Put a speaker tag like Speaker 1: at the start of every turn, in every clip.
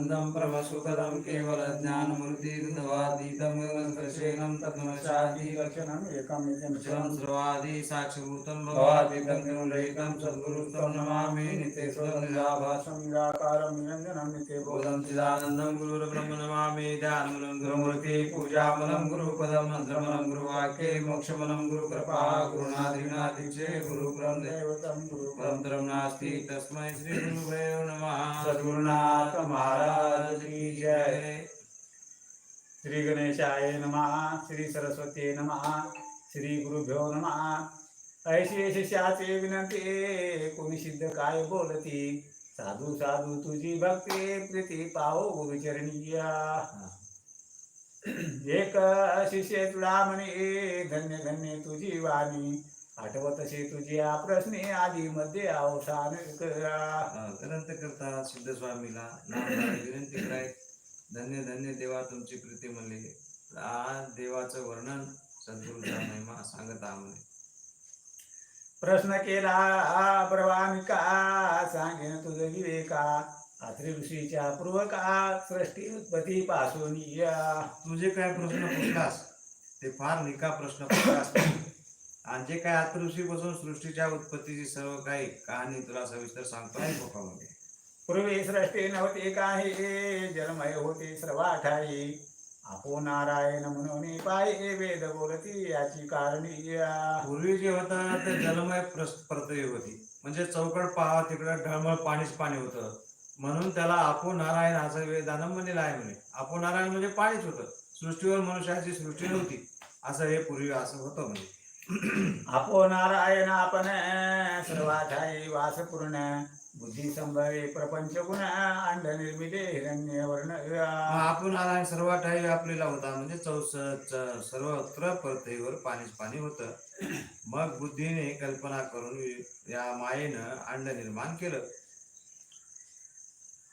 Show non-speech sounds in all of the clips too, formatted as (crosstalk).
Speaker 1: ज्ञानानन्दं परमसुखदं केवलज्ञानमूर्तिर्धवातीतं गगनस्पर्शेनं तद्गुणशान्ति
Speaker 2: लक्षणम् एकमेकं
Speaker 1: चलं सर्वादि साक्षिभूतं
Speaker 2: भवातीतं
Speaker 1: किमुलयितं सद्गुरुत्वं नमामि नित्यस्वं निराभासं
Speaker 2: निराकारं निरञ्जनं नित्यबोधं
Speaker 1: बोधं चिदानन्दं गुरुर्ब्रह्म नमामि ध्यानमूलं गुरुमूर्ति पूजामूलं गुरुपदं मन्त्रमूलं गुरुवाक्ये मोक्षमूलं गुरुकृपा गुरुनादिनादिक्षे गुरुब्रह्म
Speaker 2: दैवतं गुरु
Speaker 1: परन्तरं नास्ति तस्मै श्रीगुरुभ्यो नमः।
Speaker 2: सद्गुरुनाथ महाराज की जय। श्री गणेशाय नमः श्री सरस्वती नमः श्री गुरुभ्यो नमः। ऐशी शिष्याचे विनंती कोणी सिद्ध काय बोलती? साधू साधू तुझी भक्ती प्रीती पाहो गुरुचरणीया एक शिष्य तुला म्हणे धन्य धन्य तुझी वाणी। आठवतसे तुझ्या प्रश्ने आधी मध्ये अवसान करा
Speaker 1: अनंत करता सिद्ध स्वामीला विनंती कराय धन्य धन्य देवा तुमची प्रीती म्हणले. आज देवाचं वर्णन सद्गुरूचा महिमा सांगत आहा म्हणे
Speaker 2: प्रश्न केला प्रवामिका सांगेन तुझ विवेका. आत्री ऋषीच्या पूर्वका सृष्टी उत्पत्ती पासून या.
Speaker 1: तुझे काय प्रश्न पुसलास ते फार निका प्रश्न पुसलास आणि जे काय आतऋषी पासून सृष्टीच्या उत्पत्तीची सर्व काही कहाणी तुला सविस्तर सांगतो आहे मध्ये
Speaker 2: पूर्वी सृष्टी नव्हते काही जन्मय होते सर्वाठाई. आपो नारायण म्हणून पाये वेद बोलती याची कारणी
Speaker 1: पूर्वी जे होतं ते जलमय पृथ्वी होती. म्हणजे चौकट पहा तिकडं ढळमळ पाणीच पाणी होतं. म्हणून त्याला आपो नारायण असं वेदानं म्हणलेलं आहे म्हणे. आपो नारायण म्हणजे पाणीच होतं. सृष्टीवर मनुष्याची सृष्टी नव्हती. असं हे पूर्वी असं होतं म्हणजे
Speaker 2: आपो नारायण आपण सर्वाठाई वास पूर्ण बुद्धी संभवे प्रपंच गुण अंड निर्मिले हिरण्य वर्ण
Speaker 1: आपण नारायण सर्व ठाई आपलेला होता म्हणजे चौस च- सर्वत्र पृथ्वीवर पाणीच पाणी होतं. मग बुद्धीने कल्पना करून या मायेनं अंड निर्माण केलं.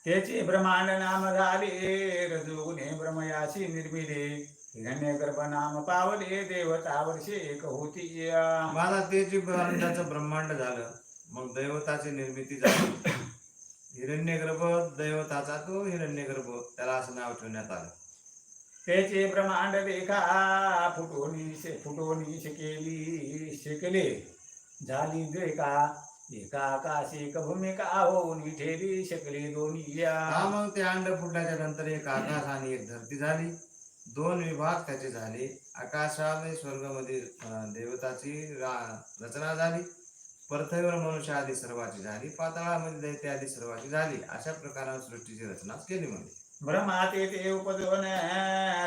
Speaker 2: त्याचे ब्रह्मांड नाम झाले रजोगुणे ब्रह्मयाशी निर्मिले. हिरण्य गर्भ नाम पावले देवता वर्षे एक होती
Speaker 1: माझा ते जे अंडाचं ब्रह्मांड झालं मग दैवताची निर्मिती झाली. हिरण्यगर्भ दैवताचा तो हिरण्यगर्भ त्याला असं नाव ठेवण्यात आलं.
Speaker 2: त्याचे ब्रह्मांड देखा फुटोनी शे- फुटोनी शिकेली शिकले. झाली द्वेका एका आकाशी एक भूमिका होऊन ठेली शकली दोन्ही या.
Speaker 1: मग ते अंड फुटल्याच्या नंतर एक आकाश आणि एक धरती झाली. दोन विभाग त्याचे झाले. आकाशामध्ये स्वर्गामध्ये देवताची रचना झाली. पृथ्वीवर मनुष्य आदी सर्वाची झाली. पाताळामध्ये दैत्य आदी सर्वाची झाली. अशा प्रकाराने सृष्टीची रचना केली म्हणजे.
Speaker 2: ब्रह्माते ते उपदवन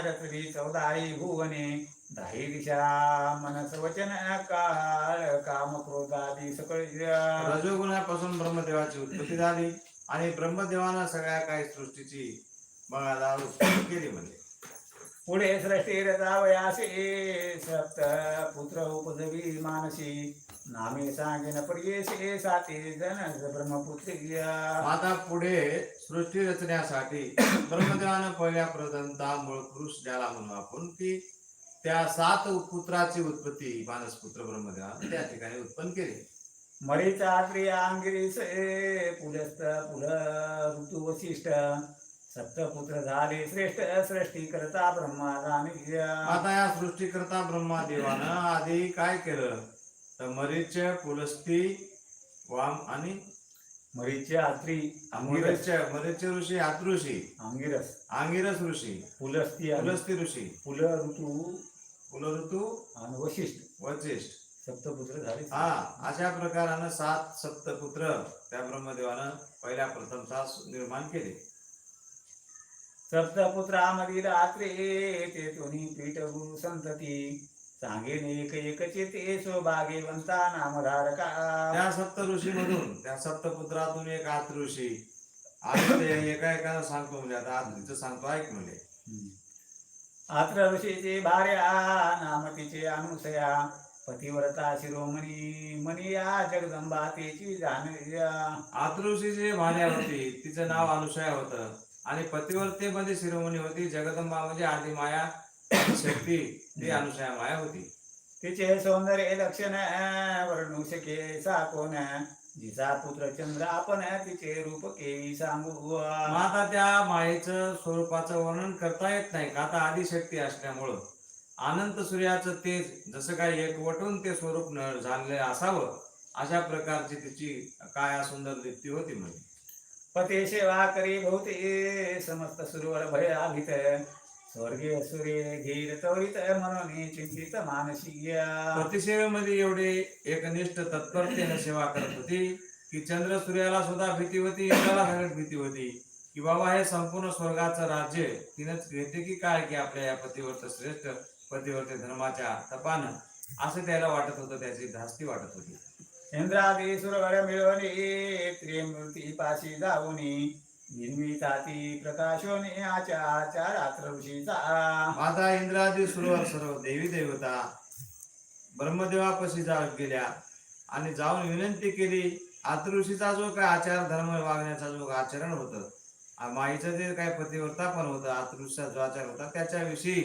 Speaker 2: रचली चौदाई भुवने. दाही दिशा मनस वचन काळ काम क्रोधादी सकळ
Speaker 1: रजोगुणापासून ब्रह्मदेवाची उत्पत्ती झाली. आणि ब्रह्मदेवानं सगळ्या काही सृष्टीची बघायला उत्पत्ती केली म्हणजे.
Speaker 2: पुढे सृष्टी रजावयासे सप्त पुत्र उपजवी मानसी. नामे सांगेन पर्येसे साते जन ब्रह्मपुत्री
Speaker 1: आता पुढे सृष्टी रचण्यासाठी (coughs) ब्रह्मदेवानं पहिल्या प्रथमता मूळ पुरुष ज्याला म्हणू आपण की त्या सात पुत्राची उत्पत्ती मानस पुत्र ब्रह्मदेवानं त्या ठिकाणी उत्पन्न केली.
Speaker 2: मरीचा क्रिया अंगिरीस पुलस्त पुल ऋतू वशिष्ठ सप्तपुत्र झाले श्रेष्ठ सृष्टी करता ब्रह्मा
Speaker 1: आता या सृष्टीकर्ता ब्रह्मादेवानं आधी काय केलं? तर मरीच पुलस्ती वाम आणि
Speaker 2: मरीचे आत्री अंगिरस.
Speaker 1: मरीच मरीच ऋषी आतऋषी
Speaker 2: अंगिरस.
Speaker 1: आंगिरस ऋषी.
Speaker 2: पुलस्ती आणि
Speaker 1: पुलस्ती ऋषी.
Speaker 2: पुल ऋतू.
Speaker 1: पुल ऋतू
Speaker 2: आणि वशिष्ठ.
Speaker 1: वचिष्ठ
Speaker 2: सप्तपुत्र झाले.
Speaker 1: हा अशा प्रकारानं सात सप्तपुत्र त्या ब्रह्मदेवानं पहिल्या प्रथमता निर्माण केले.
Speaker 2: सप्तपुत्रामधील आत्रे ते दोन्ही पीठ गुरु संतती सांगेन एक एकचे ते सौभाग्यवंता नामधारका.
Speaker 1: त्या सप्त ऋषी मधून त्या सप्तपुत्रातून एक आत ऋषी. एका एकाला सांगतो म्हणजे आता आदरीचं सांगतो ऐक म्हणजे.
Speaker 2: आत्र ऋषीचे भार्या नाम तिचे अनुसया. पतिव्रता शिरोमणी मनिया जगदंबा तेची जाणया
Speaker 1: आतऋषीची भार्या होती तिचं नाव अनुसया होतं. आणि पतिवर्ते मध्ये शिरोमणी होती जगदंबा म्हणजे आधी माया शक्ती ती अनुसया माया होती.
Speaker 2: तिचे सौंदर्य लक्षण वर्णू शके सा कोण जिचा पुत्र चंद्र आपण तिचे रूप केवी सांगू
Speaker 1: आता त्या मायेचं स्वरूपाचं वर्णन करता येत नाही का? आता आदिशक्ती असल्यामुळं. अनंत सूर्याचं तेज जसं काही एकवटून ते स्वरूप न झाले असावं अशा प्रकारची तिची काय सुंदर दीप्ती होती म्हणजे
Speaker 2: पते सेवा करी बहुते समस्त सुरवर भय आभित स्वर्गीय सूर्य धीर त्वरित म्हणून चिंतित मानसी
Speaker 1: पतिसेवेमध्ये एवढे एकनिष्ठ तत्परतेने सेवा करत होती की चंद्र सूर्याला सुद्धा भीती होती इंद्राला सगळ्यात भीती होती की बाबा हे संपूर्ण स्वर्गाचं राज्य तिनेच घेते की काय की आपल्या या पतिवर्त श्रेष्ठ पतिवर्त धर्माच्या तपानं? असं त्याला वाटत होतं त्याची धास्ती वाटत होती.
Speaker 2: इंद्रादी सुरवर त्रिमूर्ती पाशी जाऊनी निर्मिताती प्रकाशोने आचार रात्र ऋषीचा
Speaker 1: आता इंद्रादी सुरवर सर्व देवी देवता ब्रह्मदेवापाशी जा गेल्या आणि जाऊन विनंती केली आतृषीचा जो काय आचार धर्म वागण्याचा जो आचरण होतं माईचं जे काय पतिव्रता पण होतं आतृषीचा जो आचार होता त्याच्याविषयी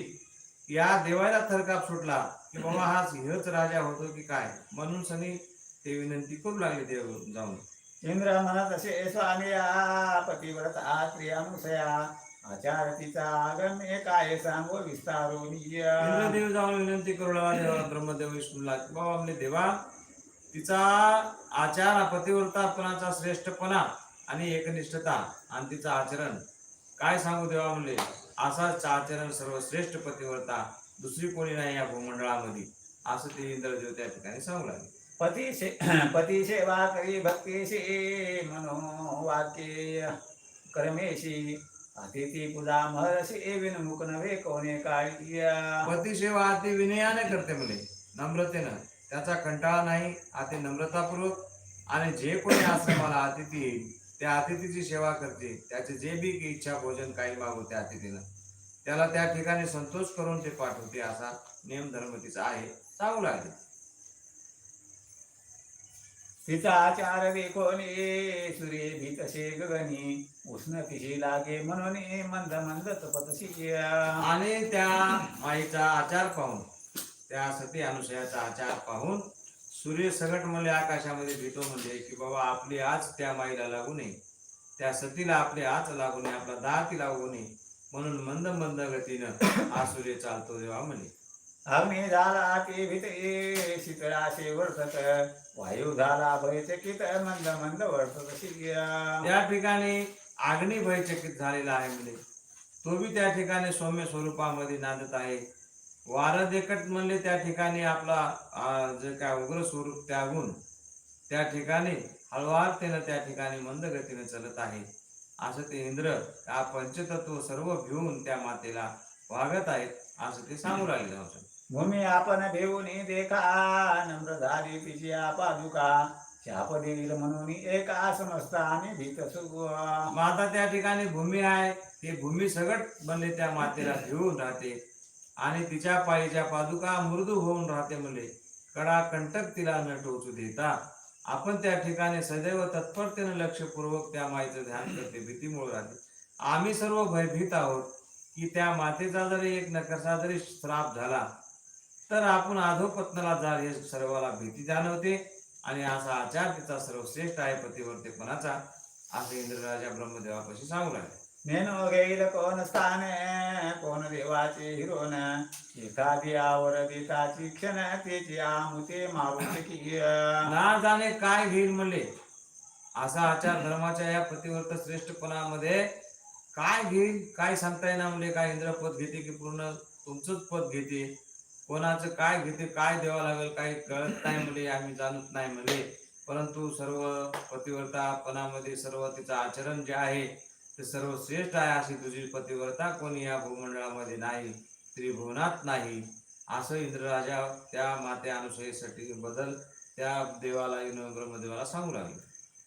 Speaker 1: या देवाला थरकाप सुटला की बाबा हा हेच राजा होतो की काय? म्हणून सनी ते विनंती करू लागले देव जाऊन.
Speaker 2: इंद्र म्हणत असे स्वामी या पतिव्रता त्रियानुसया आचार तिचा गम्य काय सांगो विस्तारून
Speaker 1: इंद्रदेव जाऊन विनंती करू लागला देवा ब्रह्मदेव विष्णूला बाबा आपले देवा तिचा आचार पतिव्रतापणाचा श्रेष्ठपणा आणि एकनिष्ठता आणि तिचं आचरण काय सांगू देवा म्हणले? असाच आचरण सर्वश्रेष्ठ पतिव्रता दुसरी कोणी नाही या भूमंडळामध्ये. असं ते इंद्रदेव त्या ठिकाणी सांगू लागले.
Speaker 2: पती से पती सेवा करी भक्तीशी मनो कर्मेशी अतिथी पूजा महर्षी विनमुख नव्हे कोणे काळी
Speaker 1: पती सेवा अति विनयाने करते म्हणे नम्रतेनं. त्याचा कंटाळा नाही अति नम्रतापूर्वक. आणि जे कोणी आश्रमाला अतिथी येईल त्या अतिथीची सेवा करते. त्याचे जे बी इच्छा भोजन काही मागवते अतिथीनं त्याला त्या ठिकाणी संतोष करून ते पाठवते असा नियम धर्म तिचा आहे. चांगला आहे.
Speaker 2: तिचा आचार देखोने सूर्य भीतसे गगनी. उष्णतीशी लागे म्हणून मंद मंद तपतशी
Speaker 1: आणि त्या माईचा आचार पाहून त्या सती अनुसयाचा आचार पाहून सूर्य सगट म्हणले आकाशामध्ये भीतो म्हणजे की बाबा आपली आज त्या माईला लागू नये. त्या सतीला आपले आज लागू नये आपला दाती लागू नये. म्हणून मंद मंद गतीनं हा सूर्य चालतो देवा म्हणे
Speaker 2: अग्नी झाला ते भीते शीतळाशे वर्तत वायू झाला भयचकित मंद मंद वर्तत
Speaker 1: त्या ठिकाणी आग्नी भयचकित झालेला आहे म्हणजे तो बी त्या ठिकाणी सौम्य स्वरूपामध्ये नांदत आहे. वारं देखट म्हणले त्या ठिकाणी आपला जे काय उग्र स्वरूप त्यागून त्या ठिकाणी हळवारतेनं त्या ठिकाणी मंद गतीने चलत आहे. असं ते इंद्र हा पंचतत्व सर्व घेऊन त्या मातेला वागत आहेत असं ते सांगू राहिले जाऊ
Speaker 2: भूमी आपण भेऊन देखा नम्र झाली तिची पादुका शाप देईल म्हणून एक समजता आणि भीत
Speaker 1: माता त्या ठिकाणी भूमी आहे ती भूमी सगट बनले म्हणजे त्या मातेला घेऊन राहते. आणि तिच्या पायीच्या पादुका मृदू होऊन राहते म्हणले. कडा कंटक तिला न टोचू देता. आपण त्या ठिकाणी सदैव तत्परतेने लक्षपूर्वक त्या माईचं ध्यान करते भीतीमुळे राहते. आम्ही सर्व भयभीत आहोत की त्या मातेचा जरी एक नकसा जरी श्राप झाला तर आपण अधोपत्नाला जाल हे सर्वाला भीती जाणवते आणि असा आचार तिचा सर्वश्रेष्ठ आहे पतिवर्तेपणाचा असं इंद्रराजा ब्रह्मदेवापाशी सांगू लागले
Speaker 2: नेनो घेईल कोण स्थान कोण देवाचे हिरोन? एखादी आवर देताची क्षण त्याची आमुते मारुते की
Speaker 1: ना जाणे काय घेईल म्हणले? असा आचार धर्माच्या या पतिवर्त श्रेष्ठपणामध्ये काय घेईल काय सांगता येणार म्हणले? काय इंद्र पद घेते की पूर्ण तुमचंच पद घेते? कोणाचं काय घेते काय द्यावं लागेल काही कळत नाही म्हणले आम्ही जाणत नाही म्हणले परंतु सर्व पतिव्रतापणामध्ये सर्व तिचं आचरण जे आहे ते सर्व श्रेष्ठ आहे अशी तुझी पतिव्रता कोणी या भूमंडळामध्ये नाही त्रिभुवनात नाही. असं इंद्रराजा त्या माते अनुसयेसाठी बदल त्या देवाला येऊन ब्रह्मदेवाला सांगू लागले.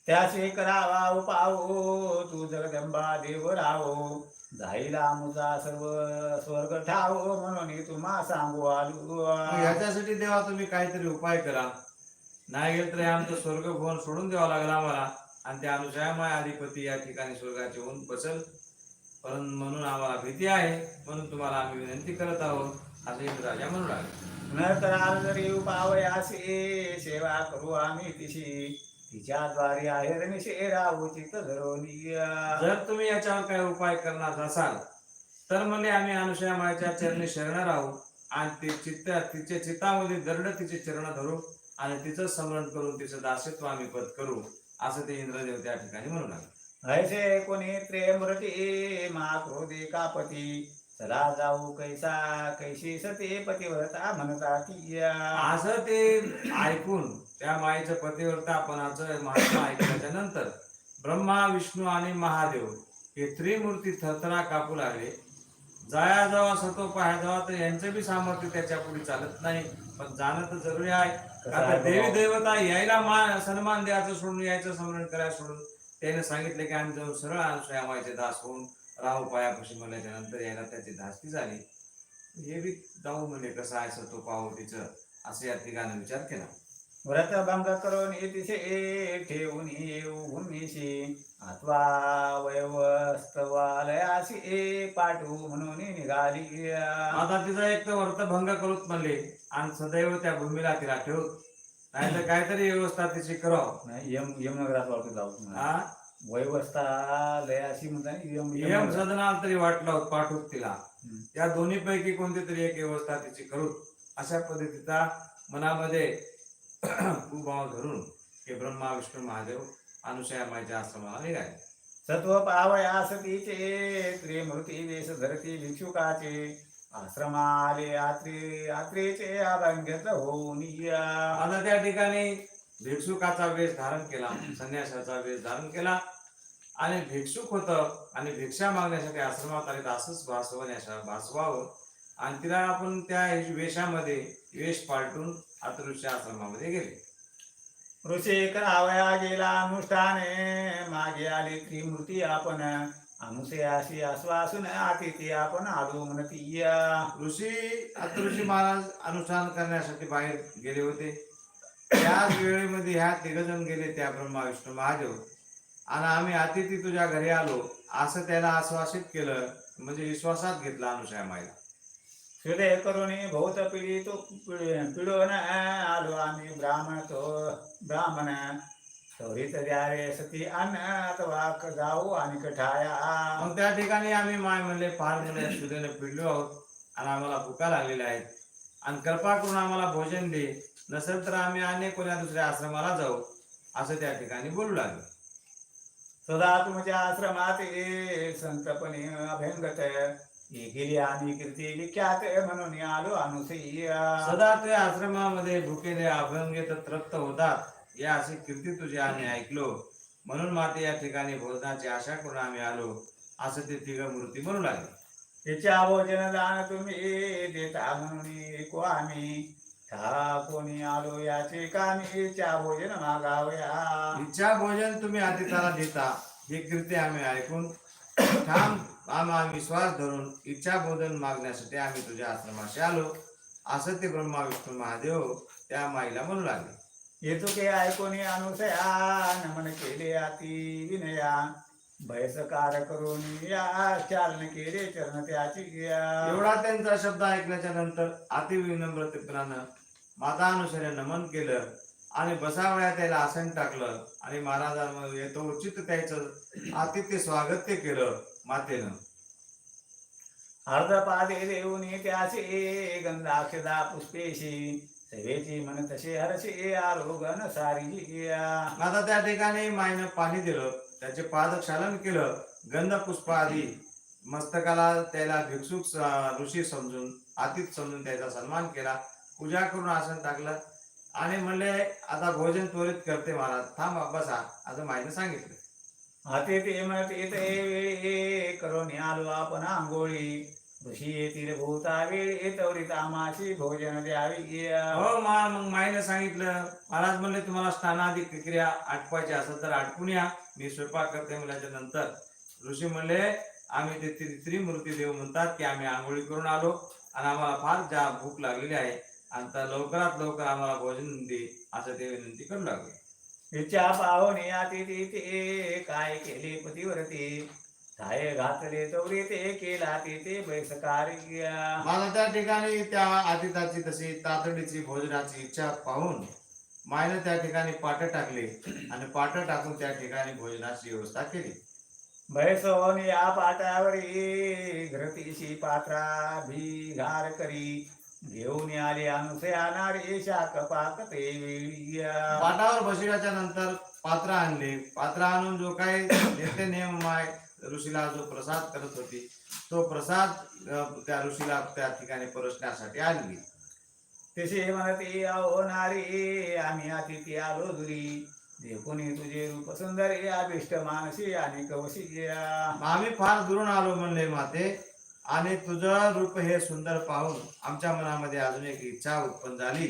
Speaker 2: त्याचे करावा उपावो तू जगदंबा देव राहो जाईला मुजा सर्व स्वर्ग ठावो म्हणून तुम्हा सांगू आलू.
Speaker 1: मग ह्याच्यासाठी देवा तुम्ही काहीतरी उपाय करा. नाही गेलं तर हे आमचं स्वर्ग भुवन सोडून द्यावं लागलं आम्हाला. आणि त्या अनुसयामाय अधिपती या ठिकाणी स्वर्गाचे होऊन बसल. परंतु म्हणून आम्हाला भीती आहे. म्हणून तुम्हाला आम्ही विनंती करत आहोत. असं इंद्राजा म्हणू लागले.
Speaker 2: न कराल जरी उपावयासे सेवा करू आम्ही तिशी. तिच्या द्वारे आहे चित्त धरोनी
Speaker 1: जर तुम्ही याच्यावर काही उपाय करणार असाल तर म्हणजे आम्ही अनुसया मायेच्या चरणी शरण राहू आणि ते चित्त तिचे चित्तामध्ये दरड तिचे चरण धरू आणि तिचं स्मरण करून तिचं दासत्व आम्ही पद करू असं ते इंद्रदेव त्या ठिकाणी म्हणू लागले.
Speaker 2: ऐसे कोणी त्रेमृती मा क्रोधे कापती. चला जाऊ कैसा कैशी सते पतिव्रता म्हणता ती
Speaker 1: असं ते ऐकून त्या मायेचं पतिव्रतापणाचं महात्मा ऐकल्याच्या नंतर ब्रह्मा विष्णू आणि महादेव हे त्रिमूर्ती थरथरा कापू लागले. जाया जावा सतो पाया जावा तर यांचं बी सामर्थ्य त्याच्या पुढे चालत नाही पण जाणं तर जरुरी आहे. आता देवी? देवता यायला मान सन्मान द्यायचं सोडून यायचं स्मरण करायचं सोडून त्याने सांगितलं की आम्ही जाऊन सरळ अनुसया मायचे दास होऊन राहू पायापाशी म्हणल्याच्या नंतर यायला त्याची धास्ती झाली. हे बी जाऊ म्हणजे कसं आहे सतो पाहू तिचं असं या ठिकाणी विचार केला.
Speaker 2: व्रत भंग करून तिसे ठेवून येऊ भूमीशी अथवा वयवस्तवालयाशी पाठवू म्हणून निघाली.
Speaker 1: आता तिचा एक तर वर्त भंग करूच म्हणले आणि सदैव त्या भूमीला तिला ठेवत नाही तर काहीतरी व्यवस्था तिची करावं.
Speaker 2: नाही, यम यमनगरात वाटतो जाऊ.
Speaker 1: हा
Speaker 2: वयवस्थालयाशी म्हणता ना, यम
Speaker 1: यम
Speaker 2: यमनगर.
Speaker 1: सदनाला तरी वाटलं पाठवत तिला. या दोन्ही पैकी कोणती तरी एक व्यवस्था तिची करू अशा पद्धतीचा मनामध्ये (clears throat) कुभाव धरून हे ब्रह्मा विष्णू महादेव अनुसया माईच्या आश्रमाला निघाले
Speaker 2: सत्व पावयास तिचे त्रिमूर्ती वेश धरती भिक्षुकाचे आश्रमाले आत्रे आत्रेचे अभंगत होऊन या.
Speaker 1: आता त्या ठिकाणी भिक्षुकाचा वेश धारण केला संन्यासाचा वेश धारण केला. आणि भिक्षुक होत आणि भिक्षा मागण्यासाठी आश्रमात आले तर असंच भासवण्याचा भासवावं आणि तिला आपण त्या वेशामध्ये वेश पालटून अतृश्य आश्रमामध्ये गेले.
Speaker 2: ऋषी करावया गेला अनुष्ठाने मागे आले त्रिमूर्ती आपण अनुसयाशी आश्वासून अतिथी आपण आलो म्हणती या.
Speaker 1: ऋषी ऋषी महाराज अनुष्ठान करण्यासाठी बाहेर गेले होते. त्याच वेळेमध्ये ह्या तिघजण गेले त्या ब्रह्मा विष्णू महादेव. आणि आम्ही अतिथी तुझ्या घरी आलो असं त्याला आश्वासित केलं म्हणजे विश्वासात घेतला अनुषया माईला.
Speaker 2: हृदय करून भौत पिढी तो पिढून आलो आम्ही ब्राह्मण तो ब्राह्मण त्वरित द्यावे सती अन्न अथवा जाऊ आणि कठाया.
Speaker 1: मग त्या ठिकाणी आम्ही माय म्हणले फार मुले सुदेने पिडलो आहोत आणि आम्हाला भुका लागलेल्या आहेत. आणि कृपा करून आम्हाला भोजन दे. नसेल तर आम्ही अन्य कोण्या दुसऱ्या आश्रमाला जाऊ असं त्या ठिकाणी बोलू लागले.
Speaker 2: सदा तुमच्या आश्रमात ये संतपणे अभ्यंगत ये. गेली आणि कीर्ती विख्यात म्हणून आलो अनुसया
Speaker 1: सदा ते आश्रमामध्ये भुकेले अभंगित तृप्त होतात या अशी कीर्ती तुझी आम्ही ऐकलो. म्हणून माते या ठिकाणी भोजनाची आशा करून आम्ही आलो असं ते तिघ मूर्ती म्हणू लागले.
Speaker 2: तिच्या भोजन दान तुम्ही देता म्हणून ऐकू आम्ही. ठा कोणी आलो याचे कामी इच्छा भोजन मागावया.
Speaker 1: इच्छा भोजन तुम्ही अतिथाला देता ही कीर्ती आम्ही ऐकून ठाम आम्हा विश्वास धरून इच्छा भोजन मागण्यासाठी आम्ही तुझ्या आश्रमाशी आलो. असं ते ब्रह्मा विष्णू महादेव त्या माईला म्हणू लागले.
Speaker 2: येतुके ऐकून अनुसया नमन केले अति विनया. भयसकार करून या चालन केले चरण त्याची या.
Speaker 1: एवढा त्यांचा शब्द ऐकल्याच्या नंतर अति विनम्रतेपणानं माता अनुसरे नमन केलं आणि बसावया त्याला आसन टाकलं आणि महाराजांमध्ये येतो उचित त्याचं आतिथ्य स्वागत केलं मातेनं.
Speaker 2: अर्धपादे देऊन त्याचे गंधाक्षदा पुष्पेशी. सेवेची मन तसे हरसे आरोगण सारी.
Speaker 1: आता त्या ठिकाणी माईनं पाणी दिलं त्याचे पादक्षालन केलं गंध पुष्प आधी मस्तकाला त्याला भिक्षुक ऋषी समजून आतिथ समजून त्याचा सन्मान केला. पूजा करून आसन टाकलं. आणि म्हणले आता भोजन त्वरित करते महाराज. थांब बसा असं माईनं सांगितलं.
Speaker 2: हाते ते म्हणते ते वेळी करून आलो आपण आंघोळी. ऋषी येतील भूता वेळी त्वरित आमाशी भोजन द्यावी. या.
Speaker 1: हो. मा मग माईनं सांगितलं. महाराज म्हणले तुम्हाला स्नानादी क्रिया आटपायची असेल तर आटपून या. मी स्वयंपाक करते म्हणल्याच्या नंतर. ऋषी म्हणले आम्ही ते त्रि- त्रिमूर्ती देव म्हणतात की आम्ही आंघोळी करून आलो. आणि आम्हाला फार जा भूक लागलेली आहे आणि तर लवकरात लवकर आम्हाला भोजन दे असं ते विनंती करू लागले.
Speaker 2: इच्छा पाहुणे आती ते ते काय केले पतिवरती? काय घातले तवरी ते केला ते ते बैसकार
Speaker 1: मला त्या ठिकाणी त्या आदिताची तशी तातडीची भोजनाची इच्छा पाहून मायनं त्या ठिकाणी पाट टाकले आणि पाट टाकून त्या ठिकाणी भोजनाची व्यवस्था केली.
Speaker 2: बैसोन या पाटावरी घरतीशी पात्रा भिघार करी. घेऊन आले अनुसया नारी शाक पाक ते वेळी
Speaker 1: पाटावर बसल्याच्या नंतर पात्र आणले. पात्र आणून जो काही नित्य नियम आहे ऋषीला जो प्रसाद करत होती तो प्रसाद त्या ऋषीला त्या ठिकाणी परसण्यासाठी आणली.
Speaker 2: तसे म्हणते अहो नारी आम्ही अतिथी आलो दुरी. देखुनी तुझे रूप सुंदर अभिष्ट मानसी आणि कवशी
Speaker 1: आम्ही फार दुरून आलो म्हणले माते. आणि तुझं रूप हे सुंदर पाहून आमच्या मनामध्ये अजून एक इच्छा उत्पन्न झाली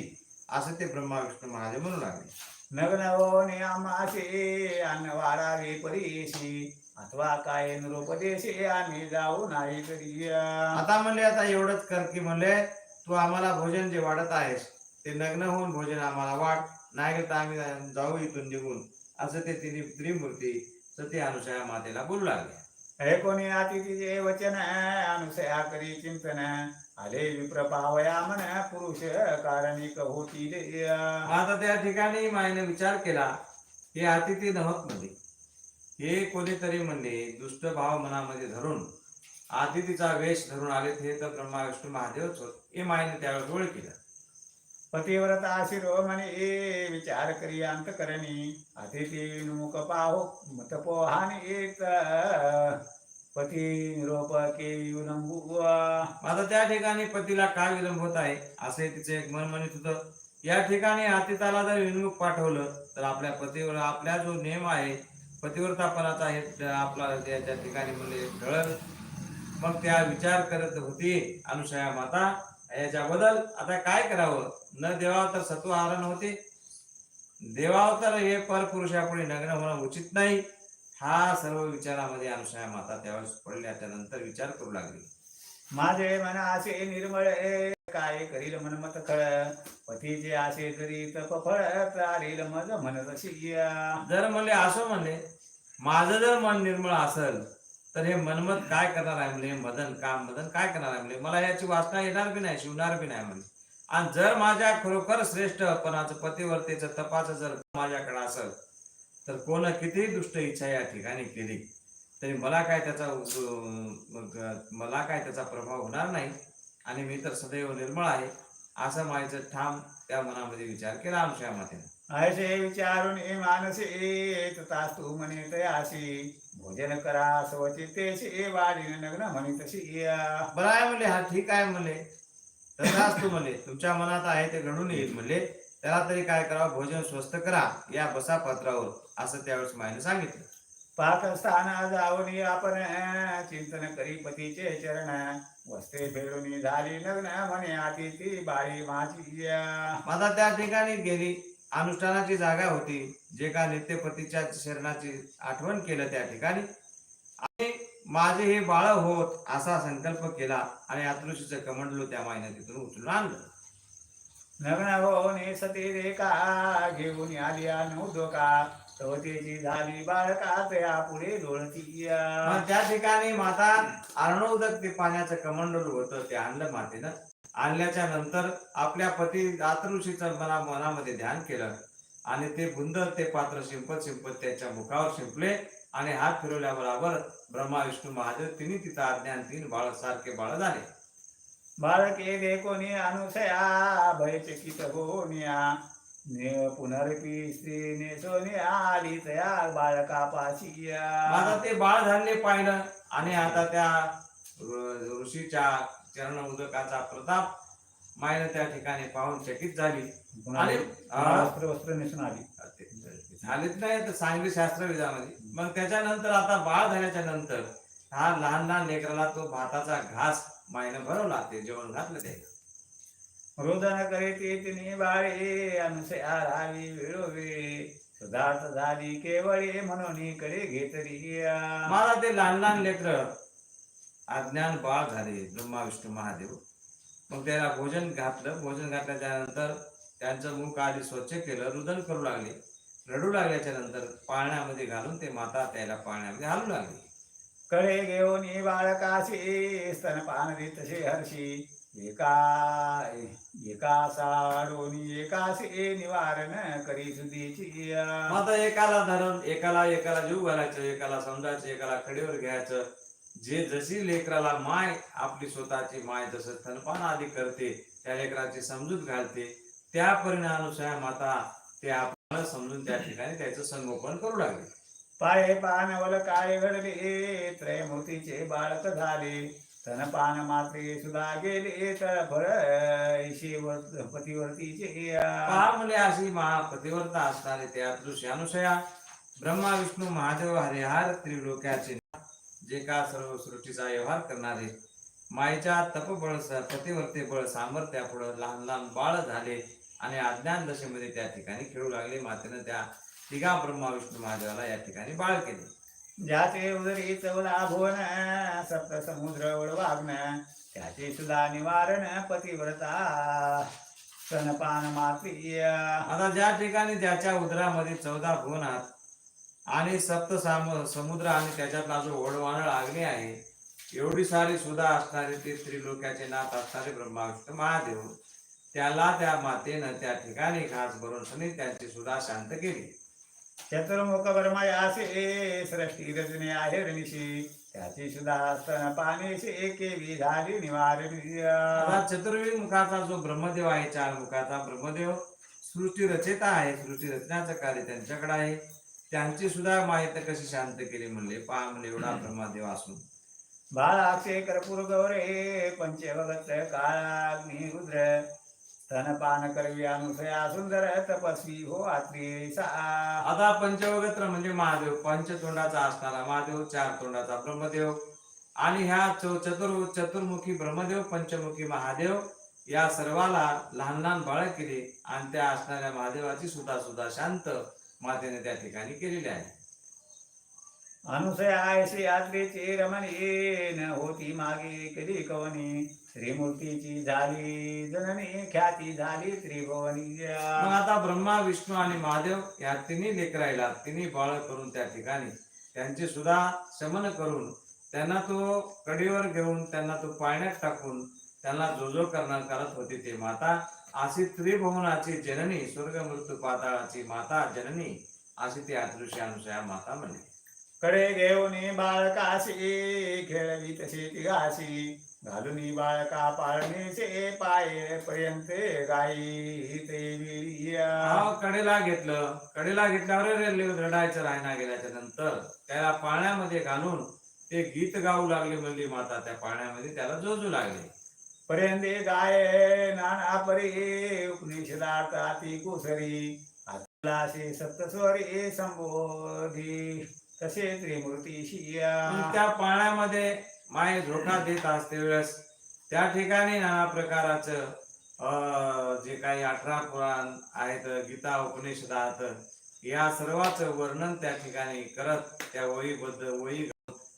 Speaker 1: असं ते ब्रह्मा विष्णू महादेव म्हणू लागले.
Speaker 2: नग्न होणे अन्न वाढावे परीशी अथवा काय नृपदेशी आम्ही जाऊ नाही तरी
Speaker 1: आता म्हणले आता एवढंच कर की म्हणले तू आम्हाला भोजन जे वाढत आहेस ते नग्न होऊन भोजन आम्हाला वाढ नाही तर आम्ही जाऊ इथून निघून असं ते तिने त्रिमूर्ती सती अनुसया मातेला बोलू लागले.
Speaker 2: हे कोणी अतिथीचे वचन अनुसया करी चिंतन. आले विप्र पावया मन पुरुष कारणिक होती
Speaker 1: आता त्या ठिकाणी मायने विचार केला हे अतिथी नव्हत मध्ये हे कोणीतरी म्हणजे दुष्ट भाव मनामध्ये धरून अतिथीचा वेश धरून आले हे तर ब्रह्मा विष्णू महादेवच होत. हे मायने त्यावेळेस ओळखलं.
Speaker 2: पतिव्रता ए विचार करी अंतकरणी अतिथी विमुख पाहो मतपोहानी एक पती निरोप के विलंबू
Speaker 1: आता त्या ठिकाणी पतीला काय विलंब होत आहे? असे तिचे एक मन म्हणत होतं. या ठिकाणी अतिथाला जर विनमुख पाठवलं तर आपल्या पतीवर आपला जो नियम आहे पतिव्रतापणाचा हे आपला त्याच्या त्या ठिकाणी म्हणजे ढळल मग त्या विचार करत होती अनुसया माता. याच्याबद्दल आता काय करावं? न देवावं तर सत्व आरण होते देवावं तर हे परपुरुषापुढे नग्न होणं उचित नाही. हा सर्व विचारामध्ये अनुसया माता त्यावेळेस पडल्याच्या नंतर विचार करू लागली.
Speaker 2: माझे मन असे निर्मळ काय करील मनमत खळ पतीचे असे करी तप फळ चालील मज मन तशी
Speaker 1: जर म्हणले असं म्हणले माझं जर मन निर्मळ असेल तर हे मनमत काय करणार आहे म्हणजे मदन काम मदन काय करणार आहे म्हणजे मला याची वासना येणार बी नाही शिवणार बी नाही म्हणजे आणि जर माझ्या खरोखर श्रेष्ठपणाचं पतिवर्तेचं तपाचं जर माझ्याकडे असेल तर कोण कितीही दुष्ट इच्छा या ठिकाणी केली तरी मला काय त्याचा मला काय त्याचा प्रभाव होणार नाही आणि मी तर सदैव निर्मळ आहे असं माझं ठाम त्या मनामध्ये विचार केला आमच्या मातेने
Speaker 2: असे विचारून ए मानसे तू म्हणे तयासी भोजन करा स्वचितेशी वाढीन नग्न म्हणे तशी
Speaker 1: बरं आहे म्हणले हा ठीक आहे म्हणले. तसा असतो म्हणले तुमच्या मनात आहे ते घडून येईल म्हणले. त्याला तरी काय करावं भोजन स्वस्त करा या बसा पत्रावर असं त्यावेळेस मायने सांगितलं.
Speaker 2: पाकस्थान जाऊन आपण चिंतन करी पतीचे चरण. वस्त्रे फेडून झाली लग्न म्हणे अतिथी बाळी माझी
Speaker 1: माझा त्या ठिकाणी गेली. अनुष्ठानाची जागा होती जे का नित्यपतीच्या शरणाची आठवण केलं त्या ठिकाणी. आणि माझे हे बाळ होत असा संकल्प केला आणि आतृषीचं कमंडलो त्या मायने तिथून उचलून आणलं.
Speaker 2: लग्न होणे सती रेखा घेऊन आली नवदोका तवतेची झाली बाळका तया पुढे डोळती
Speaker 1: त्या ठिकाणी माता अर्णोदक ते पाण्याचं कमंडल होतं ते आणलं मातेनं. आणल्याच्या नंतर आपल्या पती आतऋषीचं मना मनामध्ये ध्यान केलं आणि ते बुंद ते पात्र शिंपत शिंपत त्याच्या मुखावर शिंपले आणि हात फिरवल्याबरोबर ब्रह्मा विष्णू महादेव तिन्ही तिथं अज्ञान तीन बाळ सारखे बाळ झाले.
Speaker 2: बाळके देखोनी अनुसया भयचकित होनिया ने पुनरपी स्त्री नेसोनी आली तया बाळका पाशी
Speaker 1: आता ते बाळ झाले पाहिलं आणि आता त्या ऋषीच्या चरण उदकाचा प्रताप मायनं त्या ठिकाणी पाहून चकित झाली. आणि.
Speaker 2: वस्त्र वस्त्र नेसून आली.
Speaker 1: झालीच नाही तर सांगली शास्त्रविधामध्ये मग त्याच्यानंतर आता बाळ झाल्याच्यानंतर हा लहान लहान लेकराला तो भाताचा घास मायनं भरवला ते जेवण घातलं ते
Speaker 2: रोदन करीती तिने बाळे अनुसया राहावी वेळोवेळी सुधार्थ झाली केवळे म्हणून कडे घेतली
Speaker 1: मला ते लहान लहान लेकर अज्ञान बाळ झाले ब्रह्मा विष्णू महादेव. मग त्याला भोजन घातलं. भोजन घातल्याच्या नंतर त्यांचं मुख आधी स्वच्छ केलं. रुदन करू लागले. रडू लागल्याच्या नंतर पाळण्यामध्ये घालून ते माता त्याला पाळण्यामध्ये हालू लागली.
Speaker 2: कडे घेऊन बाळकाशी स्तनपान तसे हर्षी. एका एका साडोनी एकासे निवारण करी सुधीची.
Speaker 1: मग आता एकाला धरण एकाला एकाला जीव घालायचं एकाला समजायचं एकाला कडेवर घ्यायचं. जे जशी लेकराला माय आपली स्वतःची माय जसं स्तनपान आदी करते त्या लेकराची समजूत घालते त्या परिणामानुसार माता ते आपल्याला समजून त्या ठिकाणी त्याचं संगोपन करू लागले.
Speaker 2: पाये पानवल काय घडले त्रयमूर्तीचे बाळक झाले. तनपान मात्रे सुद्धा गेले तर पतिवर्तीचे
Speaker 1: पहा म्हणजे अशी महा पतिव्रता असणारे त्या दृश्यानुसया ब्रह्मा विष्णू महादेव हरिहार त्रिलोक्याचे जे का सर्व सृष्टीचा व्यवहार करणारे. मायेच्या तपबळ पतिवर्ते बळ सामर्थ्यापुढं लहान लहान बाळ झाले आणि अज्ञान दशेमध्ये त्या ठिकाणी खेळू लागले. मातेनं त्या तिघा ब्रह्मा विष्णू महादेवाला या ठिकाणी बाळ केले.
Speaker 2: ज्याचे उदरी चौदा भुवन सप्त समुद्र वागण त्याचे सुद्धा निवारण पतिव्रता. स्तनपान मात्री
Speaker 1: आता ज्या ठिकाणी ज्याच्या उदरामध्ये चौदा भुवनात आणि सप्त साम समुद्र आणि त्याच्यातला जो ओढवानळ आग्ने आहे एवढी सारी सुद्धा असणारे ते त्रिलोक्याचे नाथ असणारे ब्रह्मा विष्णू महादेव त्याला त्या मातेनं त्या ठिकाणी घास भरून त्यांची सुद्धा शांत केली.
Speaker 2: चतुर्मुख ब्रह्मयासे सृष्टी रजने आहे त्याची सुद्धा स्तनपानेशी केवी झाली निवारणी
Speaker 1: आता चतुर्विध मुखाचा जो ब्रह्मदेव आहे चार मुखाचा ब्रह्मदेव सृष्टी रचेता आहे. सृष्टी रचण्याचं कार्य त्यांच्याकडे आहे. त्यांची सुद्धा माहिती कशी शांत केली म्हणले? पहा म्हणजे एवढा ब्रह्मदेव असून.
Speaker 2: बाळाक्षे कर्पूर गौरे पंचवगत काळाग्नी रुद्र. स्तनपान करवी अनुसया सुंदर तपस्वी हो आत्री
Speaker 1: आता पंचवगत्र म्हणजे महादेव. पंचतोंडाचा असणारा महादेव चार तोंडाचा ब्रह्मदेव. आणि ह्या चतुर चतुर्मुखी ब्रह्मदेव पंचमुखी महादेव या सर्वाला लहान लहान बाळ केली. आणि त्या असणाऱ्या महादेवाची सुद्धा सुद्धा शांत मातेने त्या ठिकाणी केलेली आहे.
Speaker 2: अनुसयायशी यात्रेचे रमणी न होती मागे कधी कवनी. श्रीमूर्तीची झाली जननी ख्याती झाली त्रिभुवनी.
Speaker 1: मग आता ब्रह्मा विष्णू आणि महादेव या तिन्ही लेकरायला तिन्ही बाळ करून त्या ठिकाणी त्यांचे सुद्धा शमन करून त्यांना तो कडीवर घेऊन त्यांना तो पाळण्यात टाकून त्यांना जो जो करणार करत होती ते माता. अशी त्रिभुवनाची जननी स्वर्ग मृत्यू पाताळाची माता जननी अशी ती अदृश्य अनुसया माता म्हणली
Speaker 2: कडे घेऊन बाळकाशी खेळवी तसे तिघाशी घालून बाळका पाळणेचे पाय पर्यंत गाई ते
Speaker 1: कडेला घेतलं कडेला घेतल्यावर रेल्वे रडायचं राहण्या गेल्याच्यानंतर त्याला पाळण्यामध्ये घालून ते गीत गाऊ लागले म्हणली माता त्या पाळण्यामध्ये त्याला जोजू लागले.
Speaker 2: पर्यंते गाय नाना परी उपनिषदार्थ अति कुसरी आतलासे सप्तस्वरी संबोधी तसे त्रिमूर्ती शिया.
Speaker 1: त्या पाण्यामध्ये माय झोका देत असते वेळेस. त्या ठिकाणी नाना प्रकाराचं अं, जे काही अठरा पुराण आहेत गीता उपनिषदात या सर्वांचं वर्णन त्या ठिकाणी करत त्या वहीबद्ध वही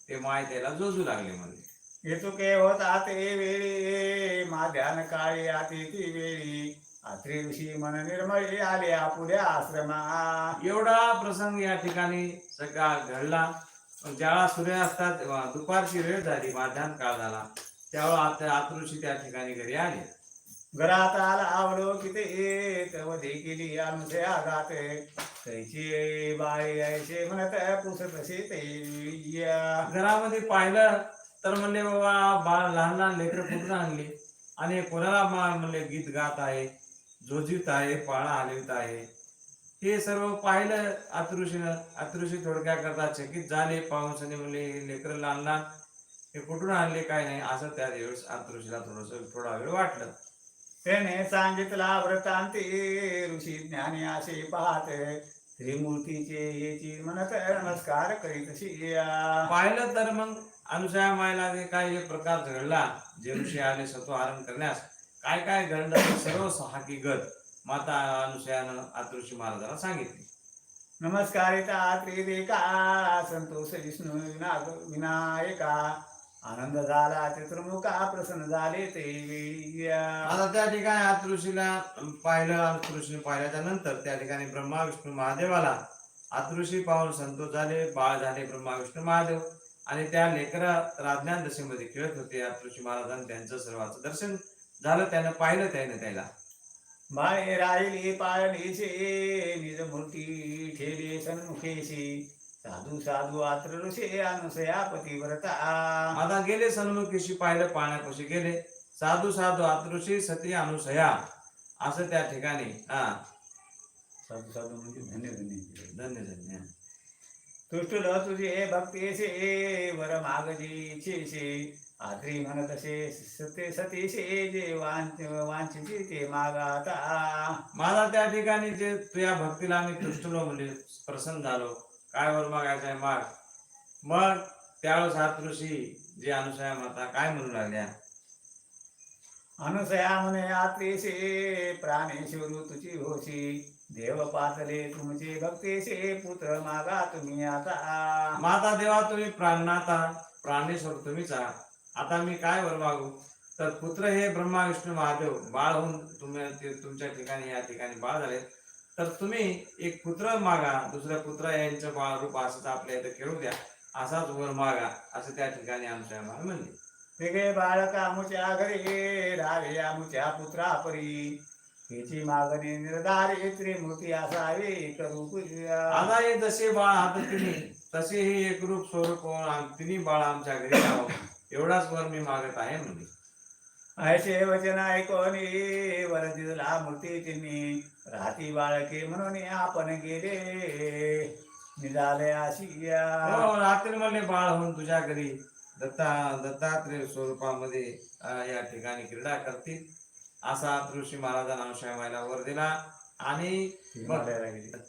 Speaker 1: ते माय त्याला जोजू लागले म्हणजे
Speaker 2: येतुके होता ते वेळी माध्यान काळी आती ती वेळी. आत्री ऋषी मन निर्मळी आले आपुल्या आश्रमा.
Speaker 1: एवढा प्रसंग या ठिकाणी सगळा घडला. ज्यावेळा सूर्यास्तात दुपारची वेळ झाली माध्यान काळ झाला. त्यावेळा आत आतऋषी त्या ठिकाणी घरी आले.
Speaker 2: घरात आला आवडो किती तव देखील अनुसया गात तैची बाई ऐसे म्हणत पुसत असे ते
Speaker 1: घरामध्ये पाहिलं तर म्हणले बाबा बाळ लहान लहान लेकरं कुठून आणली? आणि कोणाला म्हणले गीत गात आहे जोजीत आहे पाळा हलवित आहे. हे सर्व पाहिलं आतृषीनं आतृषी थोडक्या करता चकित झाले. पाऊसने म्हणले हे लेकरं लहान लहान हे कुठून आणले? काय नाही. असं त्या दिवस आतृषीला थोडस थोडा वेळ वाटलं.
Speaker 2: त्याने सांगितला व्रतांती ऋषी ज्ञानी असे पाहत. त्रिमूर्तीचे येची म्हणत नमस्कार करीत
Speaker 1: पाहिलं तर मग अनुसया मायला जे काय जे प्रकार घडला जे ऋषी आले सत्वहरण करण्यास काय काय घडलं सर्व हकीकत माता अनुसयानं आतृषी महाराजाला सांगितली.
Speaker 2: नमस्कारिता त्रिदेका संतोष विष्णू विनायक विनायका. आनंद झाला चतुर्मुखा प्रसन्न झाले ते
Speaker 1: आता त्या ठिकाणी आतृषीला पाहिलं आतृषीने पाहिल्याच्या नंतर त्या ठिकाणी ब्रह्मा विष्णू महादेवाला आतृषी पाहून संतोष झाले बाळ झाले ब्रह्मा विष्णू महादेव. आणि त्या लेकरा राजज्ञान दशेमध्ये खेळत होते आतृषी महाराजांनी त्यांचं सर्वांचं दर्शन झालं त्यानं पाहिलं त्यानं त्याला.
Speaker 2: माये राहिली पाळणीचे निज मूर्ती ठेले सन्मुखेशी. साधू साधू आत्र ऋषे अनुसया पतिव्रता
Speaker 1: आता गेले सन्मुखीशी पाहिलं पाण्यापाशी गेले. साधू साधू आतृषी सती अनुसया. असं त्या ठिकाणी हा.
Speaker 2: साधू साधू म्हणजे धन्य धन्य.
Speaker 1: धन्य धन्य.
Speaker 2: तुष्टुल तुझे भक्तीसे वर मागजी छेशे आत्री म्हणतसे सते सतीशे जे वांच ते मागाता.
Speaker 1: माझा त्या ठिकाणी जे तुझ्या भक्तीला आम्ही तुष्टलो म्हणजे प्रसन्न झालो. काय वर मागायचं आहे माग. मग त्यावेळेस आतृषी जे अनुसया माता काय म्हणू लागल्या?
Speaker 2: अनुसया म्हणे आत्रेशे प्राणेश्वरू तुझी होशी. देव पातले तुमचे भक्तीशे पुत्र मागा तुम्ही आता.
Speaker 1: माता देवा तुम्ही प्राणनाथा प्राणेश्वर तुम्हीच आहात. आता मी काय वर मागू तर पुत्र हे ब्रह्मा विष्णू महादेव बाळ होऊन तुम्ही तुमच्या ठिकाणी या ठिकाणी बाळ झाले. तर तुम्ही एक पुत्र मागा दुसऱ्या पुत्र यांचं बाळ रूप असंच आपल्या इथं खेळू द्या. असाच वर मागा असं त्या ठिकाणी आमच्या मला म्हणले.
Speaker 2: वेगळे बाळक आमुच्या घरी रावे आमुच्या पुत्रा परी हिची मागणी निर्धारी त्रिमूर्ती असावी करू
Speaker 1: आता हे जसे बाळ आता तिन्ही तसे हे एक रूप स्वरूप तिन्ही बाळ आमच्या घरी यावं. एवढाच वर मी मागत आहे म्हणजे
Speaker 2: ऐसे वचन ऐकोनी वर दिला मूर्ती तिन्ही राहती बाळके म्हणून आपण गेले. निघाले आशिया
Speaker 1: हो रात्री म्हणले बाळ होऊन तुझ्या घरी दत्ता दत्तात्रेय स्वरूपामध्ये या ठिकाणी क्रीडा करतील. असा ऋषी महाराजांना अंशाय व्हायला वर दिला आणि.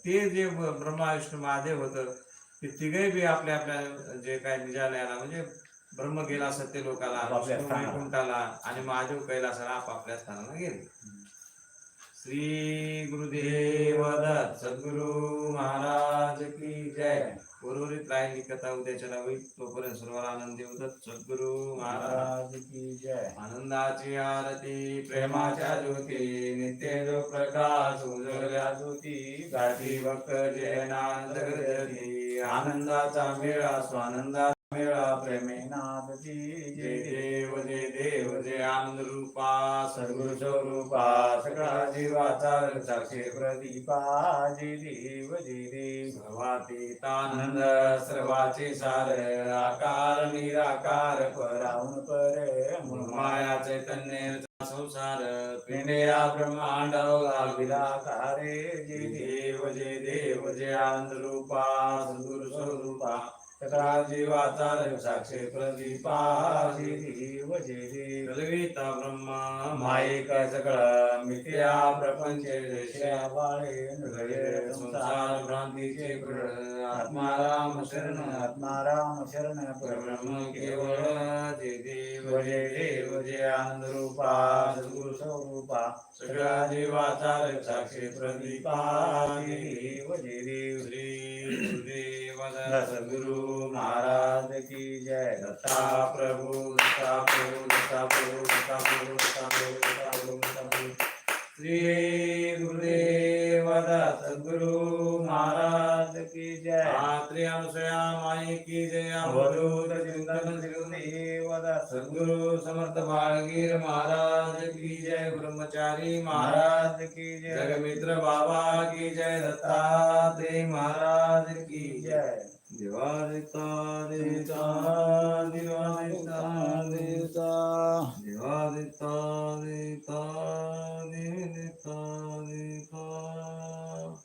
Speaker 1: ते जे ब्रह्मा विष्णू महादेव होत ते तिघे बी आपल्या आपल्या जे काय निजालयाला म्हणजे ब्रह्म गेला सत्य लोकाला. वैकुंठाला आणि महादेव कैलासाला आपापल्या स्थानाला गेले श्री गुरुदेव दत्त सद्गुरु महाराज की जय. उर्वरित राहिली कथा उद्याच्या होईल. तोपर्यंत सर्वांना आनंद देऊ दत्त सद्गुरु महाराज
Speaker 2: की जय.
Speaker 1: आनंदाची आरती प्रेमाच्या ज्योती नित्य जो प्रकाश उजळल्या ज्योती गाठी भक्त जय गर्जती आनंदाचा मेळा स्वानंदा मेळा प्रेमे
Speaker 2: नादती
Speaker 1: जय देव जय देव जय आनंद रूपा सद्गुरु स्वरूपा
Speaker 2: सगळा
Speaker 1: जीवाचा साक्षी
Speaker 2: प्रदीपा जय देव जय देव।
Speaker 1: सर्वातीतानंद सर्वाचे सार आकार निराकार
Speaker 2: पराहून पर
Speaker 1: माया चैतन्य संसार पिंडया ब्रह्मांड
Speaker 2: विलाकारे। जय देव
Speaker 1: देव जय देव जय आनंद रूपा सद्गुरु स्वरूपा सगळा जीवाचा साक्षी प्रदीपा
Speaker 2: जय देव जय देव
Speaker 1: कलविता ब्रह्मा
Speaker 2: मायेक
Speaker 1: सगळं मिथ्या प्रपंच
Speaker 2: बाळे
Speaker 1: संसार
Speaker 2: संसार
Speaker 1: भ्रांतीचे प्रळ आत्माराम शरण
Speaker 2: आत्माराम शरण
Speaker 1: परब्रह्म केवळ जे देव जे देव जय आनंद रूपा सद्गुरु
Speaker 2: स्वरूपा
Speaker 1: सगळा जीवाचा साक्षी प्रदीपा
Speaker 2: जे देव
Speaker 1: श्री गुरुदेव
Speaker 2: गुरु महाराज की जय।
Speaker 1: दत्ता प्रभु दत्ता प्रभु दत्ता प्रभु दत्ता प्रभु दत्ता प्रभु श्री गुरुदेव सद्गुरु महाराज
Speaker 2: की जय।
Speaker 1: आत्री अनुसया माई की जय।
Speaker 2: अवधूत चिंतन
Speaker 1: चिंतन
Speaker 2: देव
Speaker 1: सद्गुरु समर्थ बाळगीर महाराज की जय। ब्रह्मचारी महाराज
Speaker 2: महाराज की जय।
Speaker 1: जगमित्र बाबा की जय। दत्तात्रय महाराज की जय। Devadita, Devita, Devadita, Devita, Devadita, Devita, Devadita, Devita.